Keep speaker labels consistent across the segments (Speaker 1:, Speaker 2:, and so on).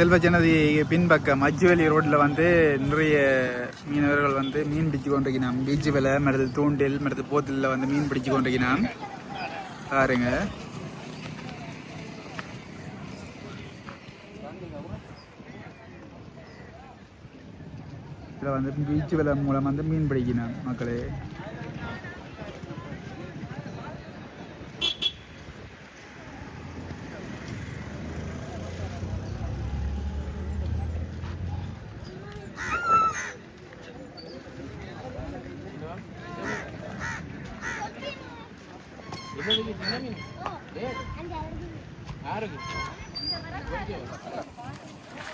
Speaker 1: செல்வ ஜனதி பின்பக்கம் அஜுவலி ரோட்டில் வந்து நிறைய மீனவர்கள் வந்து மீன் பிடிச்சு கொண்டிருக்கிறான் பீச்சு வில மருது தூண்டில் மருது போத்தில் வந்து மீன் பிடிச்சு கொண்டிருக்கிறான் பாருங்க. இதில் வந்து பீச்சு விலை மூலம் வந்து மீன் பிடிக்கணும் மக்களே.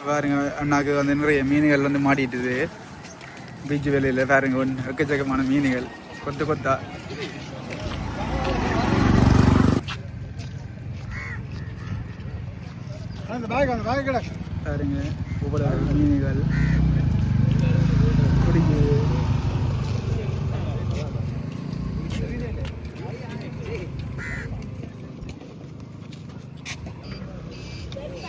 Speaker 1: பாருங்க அண்ணாக்கு வந்து நிறைய மீன்கள் வந்து மாட்டிட்டுது. பீச் வேலையில் பாருங்க ஒன்று எக்கச்சக்கமான மீன்கள். கொத்து கொத்தா. பாருங்க மீன்கள். பிடிக்குது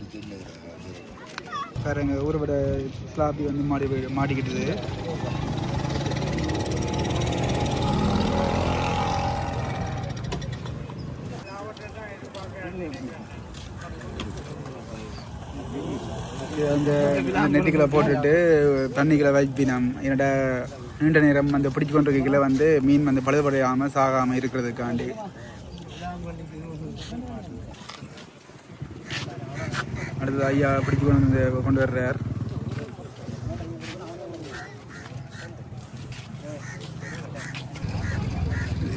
Speaker 1: போட எங்கள் பாருங்க ஊறுபட ஸ்லாபி வந்து மாடி போய்- அந்த நெட்டுக்களை போட்டுட்டு தண்ணிகளை வைப்பினம் என்னோட நீண்ட நேரம் அந்த பிடிச்சு கொண்டிருக்கையில் வந்து மீன் வந்து பழுதுபடையாமல் சாகாமல் இருக்கிறதுக்காண்டி. அடுத்தது ஐயா பிடிச்சு கொண்டு வந்து கொண்டு வர்றார்.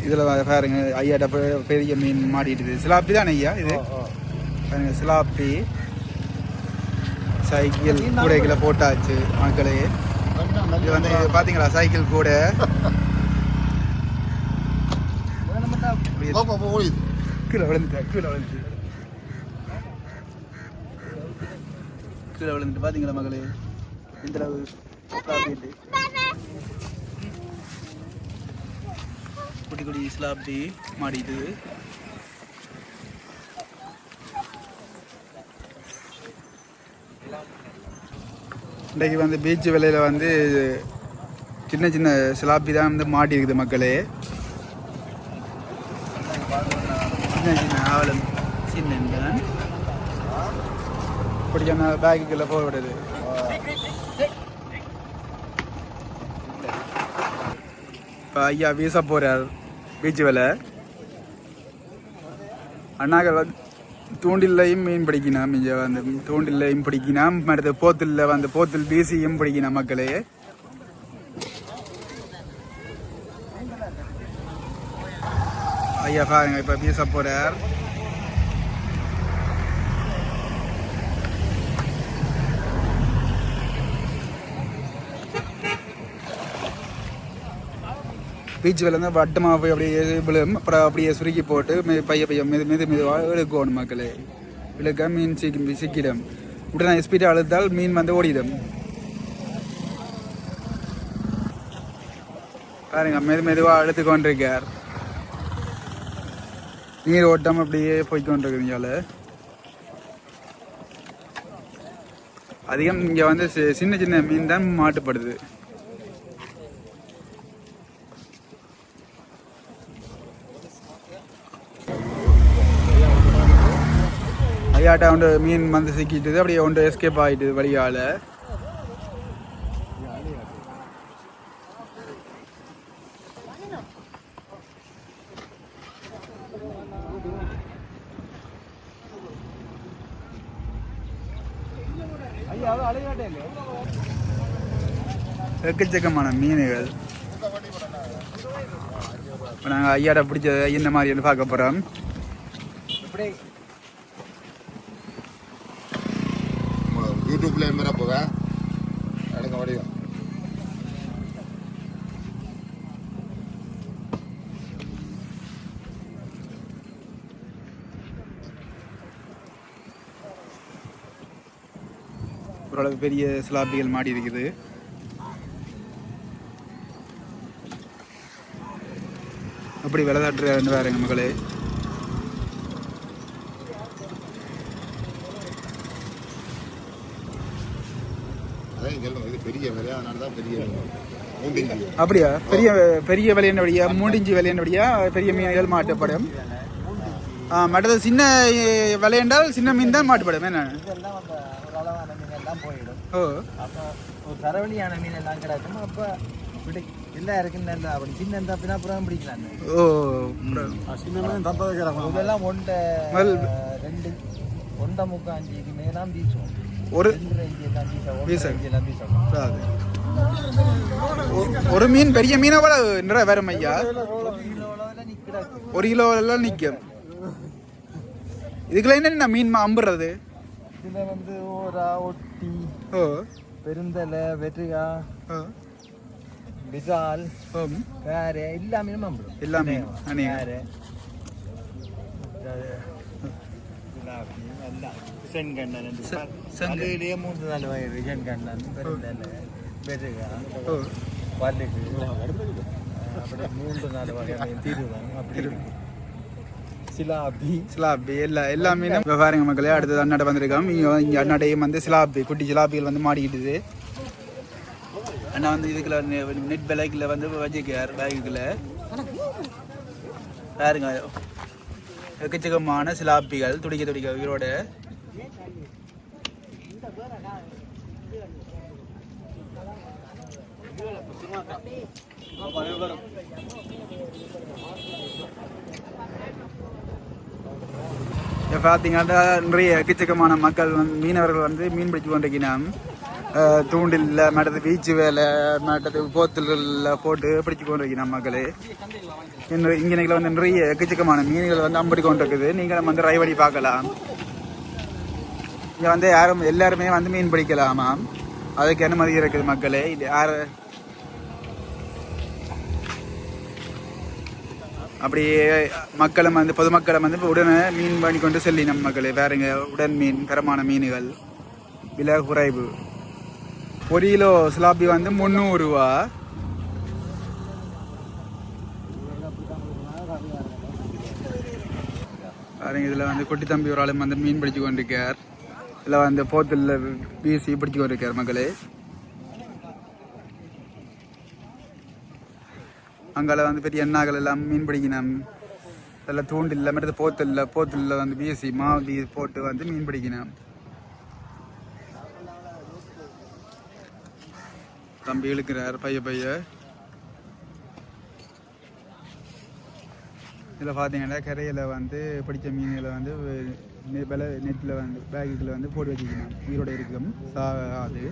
Speaker 1: இதில் பாருங்க ஐயாட்ட பெ- பெரிய மீன் மாட்டிட்டுது. சிலாப்பி தானே ஐயா இது? பாருங்க சிலாப்பி. சைக்கிள் கூடைகளை போட்டாச்சு மக்களே. இது வந்து பாத்தீங்களா சைக்கிள் கூட? கீழே விழுந்துட்டேன் கீழே விழுந்துட்டு. கீழே விழுந்துட்டு பாத்தீங்களா மகளே? இந்த அளவு குட்டி குட்டி ஸ்லாப்டி மாடிது. இன்றைக்கு வந்து பீச் விலையில் வந்து சின்ன சின்ன சிலாப்பி தான் வந்து மாட்டி இருக்குது மக்களே. சின்ன சின்ன ஆவலம் சின்ன பிடிச்ச பேக்குக்குள்ள போக விடுது. இப்போ ஐயா வீச போகிறார் பீச் வேலை. அண்ணாக்கள் வந்து தூண்டில்லையும் மீன் பிடிக்கணும் இங்கே வந்து தூண்டில்லையும் பிடிக்கணும் அடுத்து போத்தில் வந்து போத்தில் வீசியும் பிடிக்கணும் மக்களே. ஐயா பாருங்க இப்போ வீச போகிறார் பீச் வேலை வட்டமாக போய் அப்படியே விழும். அப்புறம் அப்படியே சுருக்கி போட்டு மெ- பைய பைய மெது மெது மெதுவாக இழுக்கணும் மக்களே. இழுக்க மீன் சிக்கி சிக்கிடும். உடனே ஸ்பீடாக அழுத்தால் மீன் வந்து ஓடிடும். பாருங்க மெது மெதுவாக அழுத்து கொண்டிருக்கார். நீர் ஓட்டம் அப்படியே போய் அதிகம் இங்கே வந்து சி- சின்ன சின்ன மீன் தான் மாட்டுப்படுது. ஐயாட்ட அவன் மீன் வந்து சிக்கிட்டுது அப்படியே ஒன்று எஸ்கேப் ஆகிட்டுது வழியால். எக்கச்சக்கமான மீன்கள். இப்போ நாங்கள் ஐயாட்ட பிடிச்சது என்ன மாதிரின்னு பார்க்க போகிறோம்
Speaker 2: யூடியூப்ல மேலே போவேன் எடுக்க முடியும்
Speaker 1: ஓரளவு பெரிய சிலாப்பிகள் மாடி இருக்குது. அப்படி விலை வேறு வேறுங்க மகளே.
Speaker 2: இது பெரிய விலை அதனால தான் பெரிய
Speaker 1: அப்படியா? பெரிய பெரிய விலையினுடைய மூடிஞ்சி விலையினுடைய பெரிய மீன்கள் மாட்டப்படும் ஆ மற்றது சின்ன விலை என்றால் சின்ன மீன் தான் மாட்டுப்படும் என்ன?
Speaker 3: எல்லாம்
Speaker 1: ஓ.
Speaker 3: அப்போ சரவணியான மீன் எல்லாம் கிடைக்கும் அப்போ இப்படி இல்லை இருக்குன்னு இல்லை அப்படி சின்ன இருந்தா அப்படின்னா அப்புறம் பிடிக்கலாம்.
Speaker 1: ஓ
Speaker 3: சின்ன தப்ப இதெல்லாம் ஒன்றை
Speaker 1: முதல்
Speaker 3: ரெண்டு ஒன்றை முக்கால் அஞ்சுக்கு மேலாம் வீசுவோம்.
Speaker 1: ஒரு ஒரு மீன் பெரிய மீனை விட நிறைய வேறும் ஐயா ஒரு கிலோ எல்லாம் நிற்கும் இதுக்குள்ள என்ன மீன் அம்புறது?
Speaker 3: இதில் வந்து ஓரா ஒட்டி
Speaker 1: ஓ.
Speaker 3: பெருந்தலை வெற்றிகா விசால் வேற எல்லாமே நம்புறோம்
Speaker 1: எல்லாமே.
Speaker 3: வேற. செங்கண்ணன்
Speaker 1: செ-
Speaker 3: பார்.
Speaker 1: செங்க-
Speaker 3: அதுலயே மூன்று நாலு வயது செங்கண்ணன் பெருந்தலை வெற்றிகா
Speaker 1: ஓ
Speaker 3: பல்லுக்கு அப்படி. சிலாபி
Speaker 1: சிலாப்பி எல்லா எல்லா மீனும் பாருங்க மக்களே அடுத்தது அண்ணாட வந்திருக்கோம் இங்க இங்க அண்ணாடையும் வந்து சிலாப்பி குட்டி சிலாப்பிகள் வந்து மாடிக்கிட்டுது அண்ணா வந்து இதுக்குள்ள நெட் பேக்குல வந்து வச்சுக்கார் பேக்குக்குள்ள பாருங்க எக்கச்சக்கமான சிலாப்பிகள் துடிக்க துடிக்க உயிரோட பார்த்தீங்கன்னா நிறைய எக்கச்சக்கமான மக்கள் வந்து மீனவர்கள் வந்து மீன் பிடிச்சு கொண்டிருக்கிறான் தூண்டில் மற்றது பீச்சு வேலை மற்றது போத்தலில் போட்டு பிடிச்சு கொண்டிருக்கிறான் மக்கள். இன்று இங்கே வந்து நிறைய எக்கச்சக்கமான மீன்கள் வந்து அம்படி கொண்டிருக்குது. நீங்களும் வந்து ரைவடி பார்க்கலாம். இங்கே வந்து யாரும் எல்லாருமே வந்து மீன் பிடிக்கலாமாம் அதுக்கு அனுமதி இருக்குது மக்களே. இது யார்? அப்படியே மக்களும் வந்து பொதுமக்களும் வந்து உடனே மீன் பண்ணி கொண்டு செல்லி நம்ம மக்களே வேறுங்க உடன் மீன் தரமான மீன்கள். விலை குறைவு. ஒரு கிலோ சிலாப்பி வந்து முந்நூறுரூவா பாருங்க இதில் வந்து குட்டி தம்பி ஒரு ஆளும் வந்து மீன் பிடிச்சு கொண்டிருக்கார். இதில் வந்து போத்தில் வீசி பிடிச்சி கொண்டிருக்கார் மக்களே. அங்கால வந்து பெரிய எண்ணாக்கள் எல்லாம் மீன் பிடிக்கணும் அதில் தூண்டில் மற்றது போத்தல்ல போத்தல்ல வந்து வீசி மாவு போட்டு வந்து மீன் பிடிக்கணும் தம்பி இழுக்கிறார் பைய பைய. இதில் பார்த்தீங்கன்னா கரையில் வந்து பிடிச்ச மீன்களை வந்து விலை நெட்டில் வந்து பேக்குகளை வந்து போட்டு வச்சுக்கணும். உயிரோட இருக்கும். சாகாது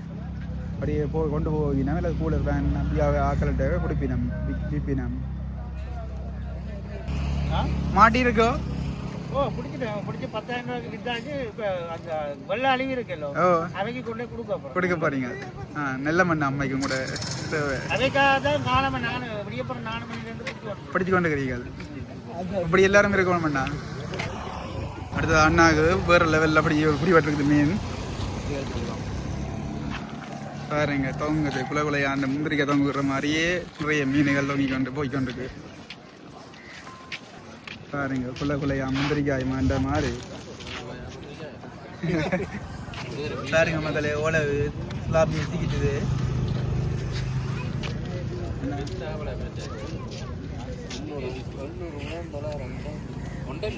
Speaker 1: அப்படியே போ கொண்டு போகினா இல்லை கூலர் வேன் அப்படியே ஆக்கள்கிட்ட குடிப்பினம். விற்பினம். மாட்டி இருக்கோ
Speaker 3: ஓ பிடிச்சிட்டேன் பிடிச்சி பத்தாயிரம் ரூபாய்க்கு வித்தாச்சு. இப்போ அந்த வெள்ள அழிவு இருக்கല്ലോ
Speaker 1: ஓ.
Speaker 3: அவைக்கு கொண்டே கொடுக்க
Speaker 1: கொடுக்க போறீங்க. ஆ நல்ல மண் அம்மைக்கும் கூட. தேவை.
Speaker 3: அவைக்காக தான் காலமாக நான் விடியப்புறம் நாலு மணிலேருந்து பிடிச்சி
Speaker 1: கொண்டு இருக்கிறீர்கள். இப்படி எல்லாரும் இருக்கணும் அண்ணா அடுத்தது அண்ணாவுக்கு வேறு லெவலில் அப்படி பிடிபட்டுருக்குது மீன் பாருங்க தொங்குது. குல குலையா அந்த முந்திரிக்காய் தொங்குகிற மாதிரியே நிறைய மீன்கள் தொங்கி கொண்டு போய் கொண்டிருக்கு. பாருங்க குல குலையா முந்திரிக்காய் மாண்ட மாதிரி. பாருங்க மக்களே ஓலவு. லாபி சிக்கிட்டுது. ஒன்று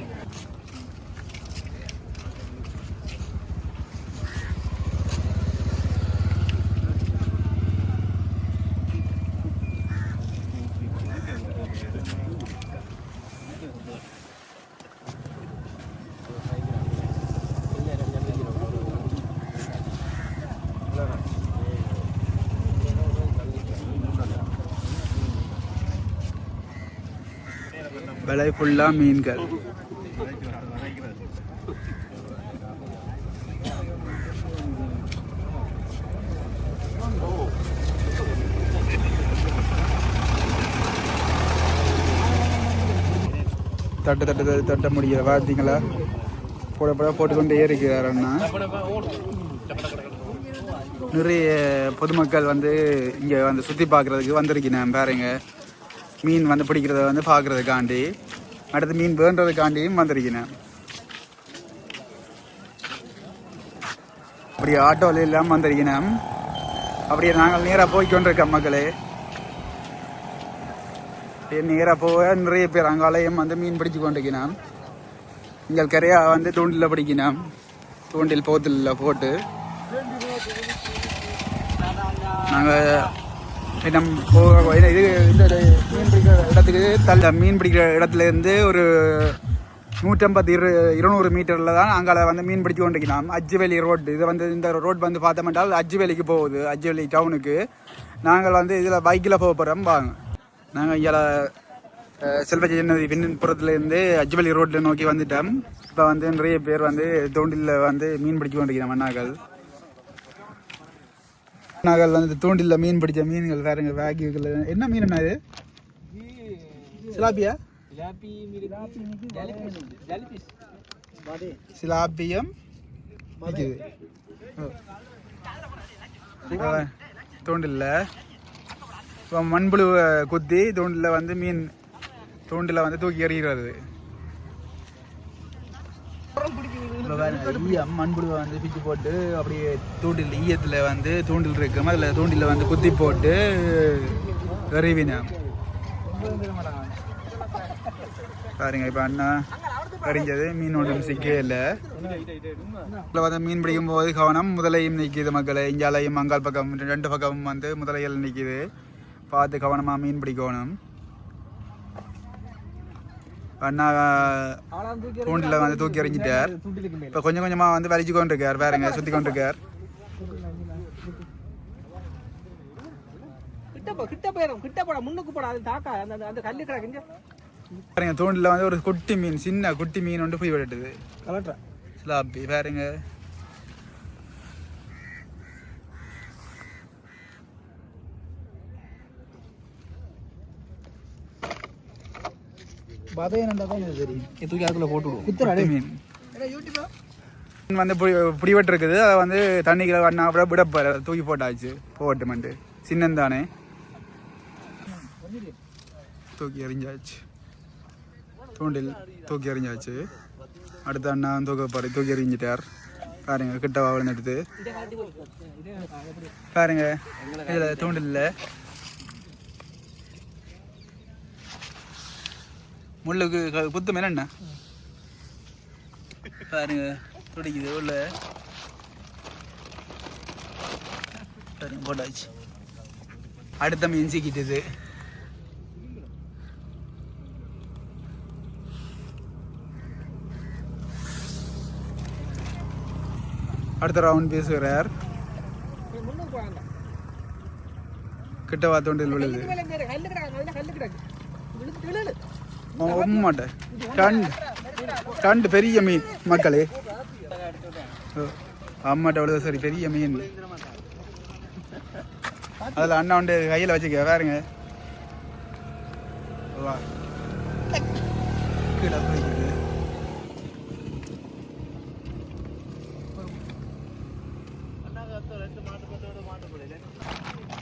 Speaker 1: விலை ஃபுல்லாக மீன்கள். தட்டு தட்டு தட்டு தட்ட முடியல. பார்த்தீங்களா போட போட போட்டுக்கொண்டே இருக்கிறார் அண்ணா. நிறைய பொதுமக்கள் வந்து இங்கே வந்து சுற்றி பார்க்குறதுக்கு வந்திருக்கேன் பாருங்கள் மீன் வந்து பிடிக்கிறத வந்து பார்க்குறதுக்காண்டி அடுத்து மீன் வேண்டதுக்காண்டியும் வந்திருக்கிறேன். அப்படி ஆட்டோவில் இல்லாமல் வந்திருக்கிறேன். அப்படியே நாங்கள் நேராக போய் கொண்டிருக்கோம் மக்களே. அப்படியே நேராக போக நிறைய பேர் அங்காலையும் வந்து மீன் பிடிச்சு கொண்டிருக்கிறோம் எங்கள் கரையாக வந்து தூண்டில் பிடிக்கணும் தூண்டில் போத்தில் போட்டு. நாங்கள் நம் போக இது இந்த மீன் பிடிக்கிற இடத்துக்கு தள்ள மீன் பிடிக்கிற இடத்துல இருந்து ஒரு நூற்றம்பது இரு இருநூறு மீட்டரில் தான் அங்கே வந்து மீன் பிடிச்சு கொண்டிருக்கலாம் அஜ்வேலி ரோடு. இது வந்து இந்த ரோட் வந்து பார்த்தோம்னால் அஜ்வேலிக்கு போகுது அஜ்வேலி டவுனுக்கு. நாங்கள் வந்து இதில் பைக்கில் போக போகிறோம் வாங்க. நாங்கள் இங்கே செல்வஜி நதி பின்புறத்துலேருந்து அஜ்ஜுவேலி ரோட்டில் நோக்கி வந்துட்டோம். இப்போ வந்து நிறைய பேர் வந்து தோண்டிலில் வந்து மீன் பிடிக்க கொண்டிருக்கிறோம் மன்னாக்கள் நாங்கள் வந்து தூண்டில்ல மீன் பிடிச்ச மீன்கள் வேறுங்க வேகிகள். என்ன மீன். இது நிக்குது. ஓ. ஆ, தூண்டில்ல. இப்போ மண்புழு குத்தி தூண்டில் வந்து மீன் தூண்டில் வந்து தூக்கி எறிகிறது. இப்ப மண்புழுவை வந்து பிச்சு போட்டு அப்படியே தூண்டில் ஈயத்தில் வந்து தூண்டில் இருக்கும்? அதில் தூண்டில் வந்து குத்தி போட்டு எறிவினோம் பாருங்க இப்போ அண்ணா அறிஞ்சது மீன் ஒன்றும் சிக்கவே இல்லை. இதில் வந்து மீன் பிடிக்கும் போது கவனம் முதலையும் நிற்கிது மக்களை. இங்காலையும் அங்கால் பக்கம் ரெண்டு பக்கமும் வந்து முதலைகள் நிற்கிது. பார்த்து கவனமாக மீன் பிடிக்கணும். அண்ணா தூண்டில் வந்து தூக்கி எறிஞ்சிட்டார். இப்போ கொஞ்சம் கொஞ்சமாக வந்து வலிச்சு கொண்டு இருக்கார் பாருங்க சுற்றி கொண்டு இருக்கார்
Speaker 4: கிட்ட போ கிட்ட போயிடும் கிட்ட போடா முன்னுக்கு போடா. அது தாக்கா அந்த அந்த- அந்த கல்லு கிடக்கு
Speaker 1: பாருங்க தூண்டில் வந்து ஒரு குட்டி மீன் சின்ன குட்டி மீன் ஒன்று போய் விட்டுட்டுது
Speaker 4: கலட்டுறா.
Speaker 1: ஸ்லாப்பி பாருங்க. தான் தெரியும்.
Speaker 4: தூக்கி அதுக்குள்ள
Speaker 1: குட்டி மீன் மீன் வந்து புடி பிடிவட்டு இருக்குது. அதை வந்து தண்ணிக்குள்ள வண்ணா அப்படியே விட தூக்கி போட்டாச்சு. போகட்டுமெண்டு சின்னந்தானே. தூக்கி எறிஞ்சாச்சு. தூண்டில் தூக்கி எறிஞ்சாச்சு. அடுத்த அண்ணா தூக்க பாரு தூக்கி எறிஞ்சிட்டார். பாருங்க கிட்ட வாவலன்னு எடுத்து பாருங்க இதில் தூண்டில்ல. முள்ளுக்கு குத்து மேல என்ன பாருங்க துடிக்குது உள்ள. பாருங்க போட்டாச்சு. அடுத்த மீன் சிக்கிட்டது. அடுத்த ரவுண்ட் பேசுகிறார். கிட்ட வாத்தோண்டில் விழுது. மாட்டேன். டண்டு டண்டு பெரிய மீன் மக்களே. ஓ, அம்மாட்ட அவ்வளோ சரி பெரிய மீன். அதில் அண்ணா வந்து கையில் வச்சுக்க வேறுங்க வா. கீழே போய்க்குது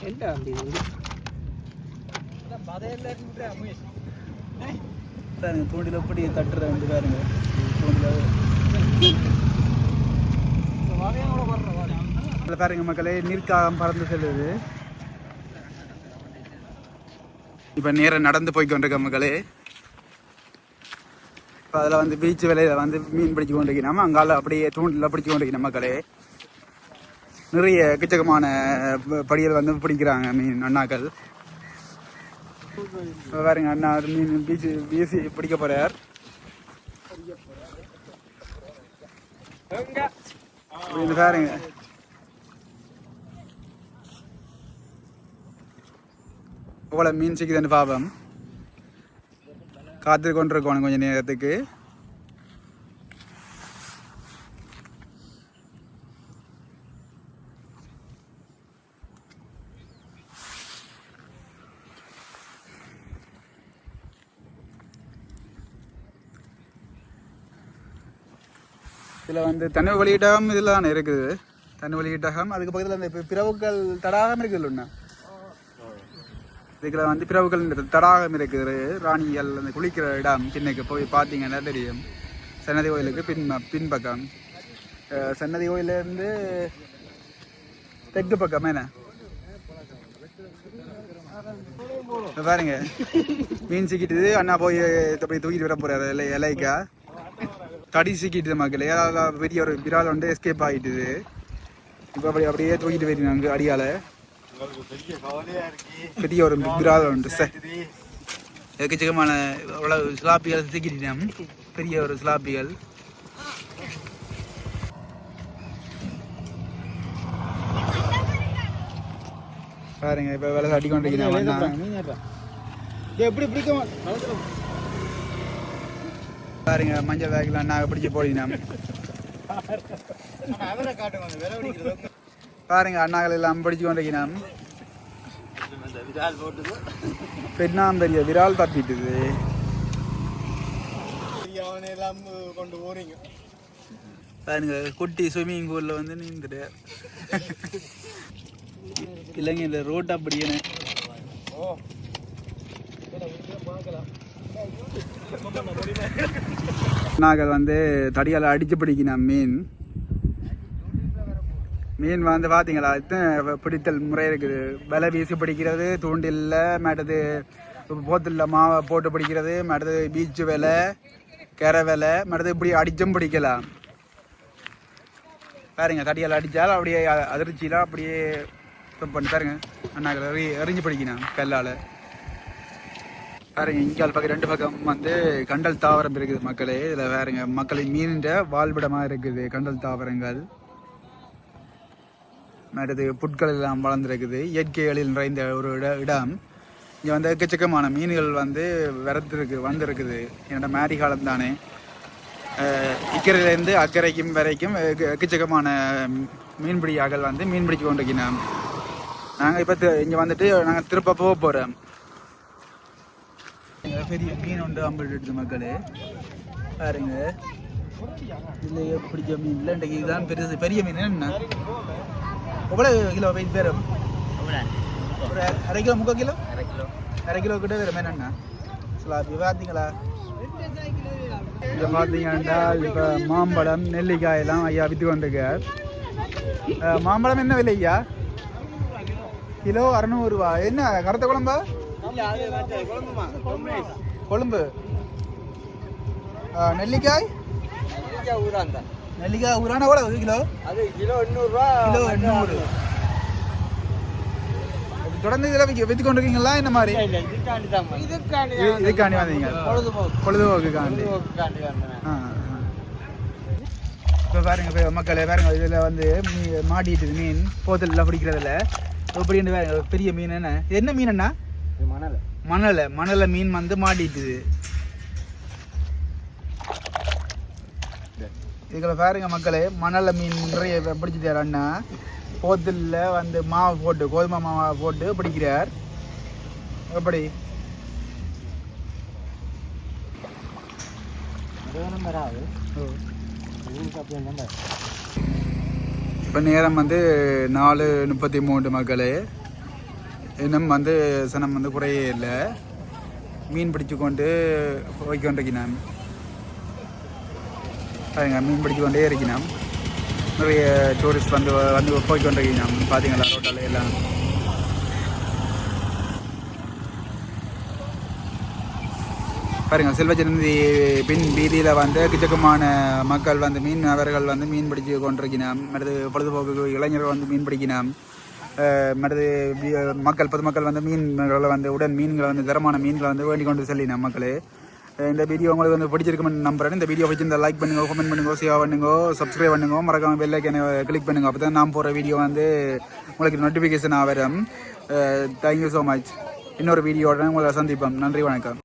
Speaker 4: என்ன அப்படி
Speaker 1: பாருங்க தூண்டில் எப்படி தட்டுற வந்து பாருங்க. தூண்டில். பாருங்க மக்களே நீர்க்காகம் பறந்து செல்லுது. இப்போ நேரம் நடந்து போய் கொண்டிருக்க மக்களே. இப்போ அதில் வந்து பீச் வேலையில் வந்து மீன் பிடிச்சு கொண்டிருக்கணும் அங்கால அப்படியே தூண்டில் பிடிச்சு கொண்டிருக்கணும் மக்களே. நிறைய எக்கச்சக்கமான ப- படிகள் வந்து பிடிக்கிறாங்க மீன் அண்ணாக்கள் இப்ப பாருங்க அண்ணா மீன் பிசி வீசி பிடிக்க போறார். அப்படின்னு பாருங்க. இவ்வளோ மீன் சிக்குதுன்னு பாபம் காத்து கொண்டிருக்கோம் கொஞ்சம் நேரத்துக்கு. வந்து தனி வெளியீட்டகம் இதில் தானே இருக்குது. தனி வெளியீட்டகம் அதுக்கு பக்கத்தில் அந்த பிறவுகள் தடாகம் இருக்குது ஒன்று இதுக்குள்ள வந்து பிறவுகள் தடாகம் இருக்குது. ராணிகள் அந்த குளிக்கிற இடம் பின்னுக்கு போய் பார்த்தீங்கன்னா தெரியும். சன்னதி கோயிலுக்கு பின் பின்பக்கம். சன்னதி கோயிலேருந்து தெற்கு பக்கம் என்ன? பாருங்க. மீன் சிக்கிட்டு அண்ணா போய் தூக்கிட்டு வர போறாரு இல்லை இலைக்கா. தடி சிக்கிட்டு மக்கள். ஏதாவது பெரிய ஒரு விரால் வந்து எஸ்கேப் ஆகிட்டுது இப்போ அப்படி அப்படியே தூக்கிட்டு போயிருந்தாங்க அடியால். பெரிய ஒரு விரால் உண்டு சார் எக்கச்சக்கமான அவ்வளோ சிலாப்பிகள் சிக்கிட்டோம் பெரிய ஒரு சிலாப்பிகள் பாருங்க இப்போ வேலை அடி கொண்டிருக்கிறேன்
Speaker 3: எப்படி பிடிக்கும்?
Speaker 1: பாருங்க மஞ்சள் பேக்கில் நாங்கள் பிடிச்சி போடினோம் பாருங்க அண்ணாக்கள் எல்லாம் பிடிச்சு கொண்டிருக்கிறோம்
Speaker 3: விதால்
Speaker 1: பெண்ணாம் பெரிய விரால் தப்பிட்டுது.
Speaker 3: கொண்டு போறீங்க
Speaker 1: பாருங்க குட்டி ஸ்விம்மிங் பூலில் வந்து நீந்துட்டு இலங்கையில் ரோட் அப்படியே.
Speaker 3: ஓ
Speaker 1: நாங்கள் வந்து தடியால் அடிச்சு பிடிக்கணும் மீன். மீன் வந்து பார்த்தீங்களா இத்தனை பிடித்தல் முறை இருக்குது. விலை வீசி பிடிக்கிறது தூண்டில்ல மேட்டது போத்தில் மாவை போட்டு பிடிக்கிறது மேட்டது பீச்சு வேலை கரை வேலை மேட்டது இப்படி அடிச்சும் பிடிக்கலாம். பாருங்க தடியால் அடித்தால் அப்படியே அதிர்ச்சியெலாம் அப்படியே பண்ணி பாருங்க. அண்ணா எறி எறிஞ்சு பிடிக்கணும் கல்லால். பாருங்க இங்கால் பக்கம் ரெண்டு பக்கம் வந்து கண்டல் தாவரம் இருக்குது மக்களே. இதில் வேறுங்க மக்களின் மீனின்ற வாழ்விடமாக இருக்குது கண்டல் தாவரங்கள். அடுத்து புட்கள் எல்லாம் வளர்ந்துருக்குது. இயற்கை எழில் நிறைந்த ஒரு இட இடம். இங்கே வந்து எக்கச்சக்கமான மீன்கள் வந்து வரத்துருக்கு வந்திருக்குது. என்னோட மேரி காலம் தானே. இக்கரையிலேருந்து அக்கறைக்கும் வரைக்கும் எக்கச்சக்கமான மீன்பிடியாக்கள் வந்து மீன் கொண்டிருக்கிறோம் நாங்கள் இப்போ இங்கே வந்துட்டு நாங்கள் திருப்ப போக போகிறோம் பெரிய மீன் உண்டு அம்பிட்டு எடுத்து மக்களே. பாருங்க. இல்லையே பிடிச்ச மீன் இல்லை. இன்றைக்கு இதுதான் பெருசு. பெரிய மீன் என்ன எவ்வளோ கிலோ வெயிட் பேரும் ஒரு அரை கிலோ முக்கால் கிலோ?
Speaker 3: அரை கிலோ
Speaker 1: அரை கிலோ கிட்ட வேறு மீன் என்ன சலாப்பி பார்த்தீங்களா? இங்கே பார்த்தீங்கன்னா இப்போ மாம்பழம் நெல்லிக்காய் எல்லாம் ஐயா விற்று கொண்டிருக்கார். மாம்பழம் என்ன விலை ஐயா கிலோ அறநூறுவா என்ன கருத்த குழம்பா? கொழும்பு நெல்லிக்காய்? நெல்லிக்காய் ஊரான எவ்வளோ கிலோ?
Speaker 3: அது கிலோ எண்ணூறுரூவா
Speaker 1: கிலோ எண்ணூறு. தொடர்ந்து இதில் விற்க விற்று கொண்டிருக்கீங்களா இந்த மாதிரி
Speaker 3: இதுக்காண்டி
Speaker 1: வந்தீங்க.
Speaker 3: பொழுதுபோக்கு.
Speaker 1: பொழுதுபோக்குக்காண்டி. இப்போ பாருங்க மக்களே பாருங்க இதில் வந்து மீ மாட்டிட்டுது மீன் போத்தலில் பிடிக்கிறதுல இப்படின்னு பாருங்க ஒரு பெரிய மீன் என்ன? இது என்ன மீன் அண்ணா?
Speaker 3: இது மணல்.
Speaker 1: மணலை மணலை மீன் வந்து மாட்டிட்டுது. இதுல பாருங்க மக்களே மணலை மீன் நிறைய பிடிச்சி தர அண்ணா. போத்தலில் வந்து மாவை போட்டு கோதுமை மாவை போட்டு பிடிக்கிறார். எப்படி? இப்போ நேரம் வந்து நாலு முப்பத்தி மூன்று மக்களே. இன்னும் வந்து சனம் வந்து குறையே இல்லை. மீன் பிடிச்சு கொண்டு போய்கொண்டிருக்கிறேன் பாருங்க மீன் பிடிச்சு கொண்டே இருக்கிறான் நிறைய டூரிஸ்ட் வந்து வந்து போய்கொண்டிருக்கிறான் பார்த்தீங்களா ரோட்டால எல்லாம்? பாருங்கள் செல்வச்சந்தி பின் வீதியில் வந்து கிச்சக்கமான மக்கள் வந்து மீன் அவர்கள் வந்து மீன் பிடிச்சு கொண்டிருக்கிறான் மற்றது பொழுதுபோக்கு இளைஞர்கள் வந்து மீன் பிடிக்கணும் மற்றது மக்கள் பொதுமக்கள் வந்து மீன்களை வந்து உடன் மீன்களை வந்து தரமான மீன்களை வந்து வேண்டிக் கொண்டு செல்லினோம் மக்களே இந்த வீடியோ உங்களுக்கு வந்து பிடிச்சிருக்குன்னு நம்புறேன். இந்த வீடியோ பிடிச்சிருந்தா லைக் பண்ணுங்க கமெண்ட் பண்ணுங்க ஷேர் பண்ணுங்க சப்ஸ்கிரைப் பண்ணுங்க. மறக்காம பெல் ஐக்கனை கிளிக் பண்ணுங்க. அப்போ தான் நான் போகிற வீடியோ வந்து உங்களுக்கு நோட்டிஃபிகேஷன் வரும். தேங்க்யூ ஸோ மச் இன்னொரு வீடியோட உங்களை சந்திப்போம். நன்றி வணக்கம்.